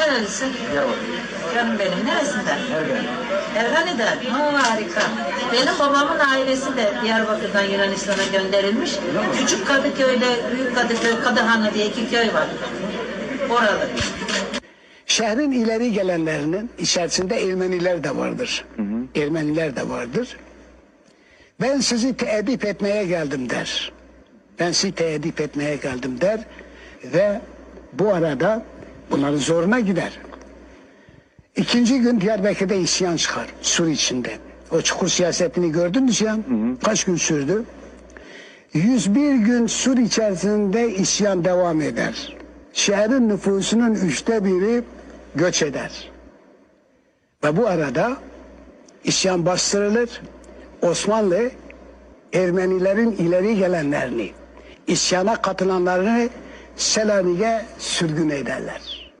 Nerelisin? Canım benim. Neresinden? Ergani'den. Ha, harika. Benim babamın ailesi de Diyarbakır'dan Yunanistan'a gönderilmiş. Küçük Kadıköy'le Büyük Kadıköy, Kadıhanlı diye iki köy var. Oralı. Şehrin ileri gelenlerinin içerisinde Ermeniler de vardır. Ermeniler de vardır. Ben sizi teedip etmeye geldim der. Ben sizi teedip etmeye geldim der. Ve bu arada bunların zoruna gider. İkinci gün Diyarbakır'da isyan çıkar. Sur içinde. O çukur siyasetini gördünüz ya. Kaç gün sürdü? 101 gün Sur içerisinde isyan devam eder. Şehrin nüfusunun üçte biri göç eder. Ve bu arada isyan bastırılır. Osmanlı Ermenilerin ileri gelenlerini, isyana katılanlarını Selanik'e sürgün ederler.